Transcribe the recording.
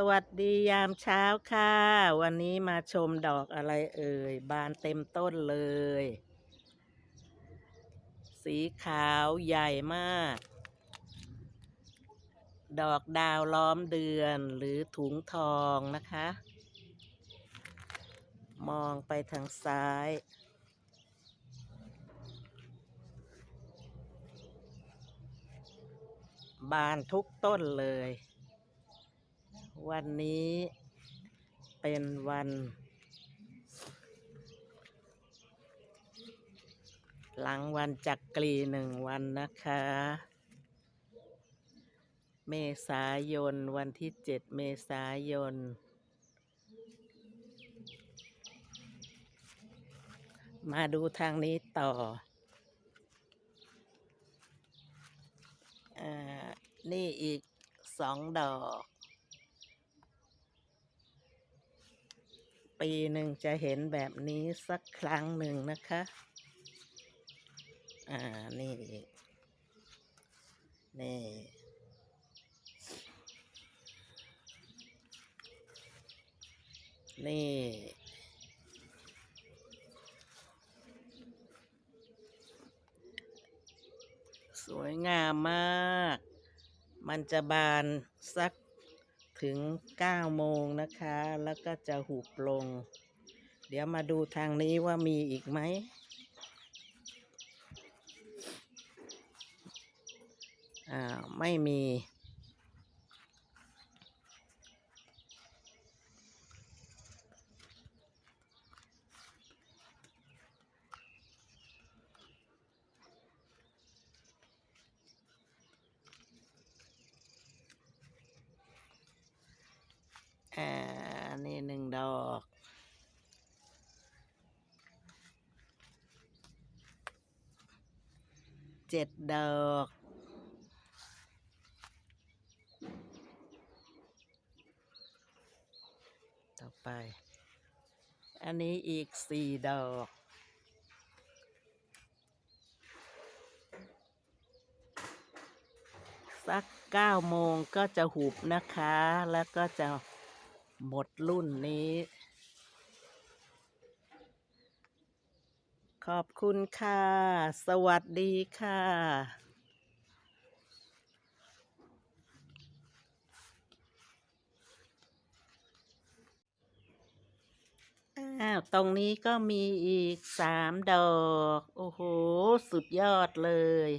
สวัสดียามเช้าค่ะ วันนี้มาชมดอกอะไรเอ่ย บานเต็มต้นเลย สีขาวใหญ่มาก ดอกดาวล้อมเดือนหรือถุงทองนะคะ มองไปทางซ้าย บานทุกต้นเลย วันนี้เป็นวันหลังวันจักกรีหนึ่งวันนะคะ เมษายนวันที่เจ็ดเมษายน มาดูทางนี้ต่ออนี่อีกสองดอก ปีหนึ่งจะเห็นแบบนี้สักครั้งหนึ่งนะคะ อ่า นี่ นี่ นี่ สวยงามมาก มันจะบานสัก ถึง 9 โมงนะคะ แล้วก็จะหุบลง เดี๋ยวมาดูทางนี้ว่ามีอีกไหม อ่า ไม่มี อ่า นี่หนึ่งดอก เจ็ดดอก ต่อไป อันนี้อีกสี่ดอก สักเก้าโมงก็จะหุบนะคะ แล้วก็จะหมดรุ่นนี้ ขอบคุณค่ะ สวัสดีค่ะอ้าว ตรงนี้ก็มีอีกสามดอก โอ้โห สุดยอดเลย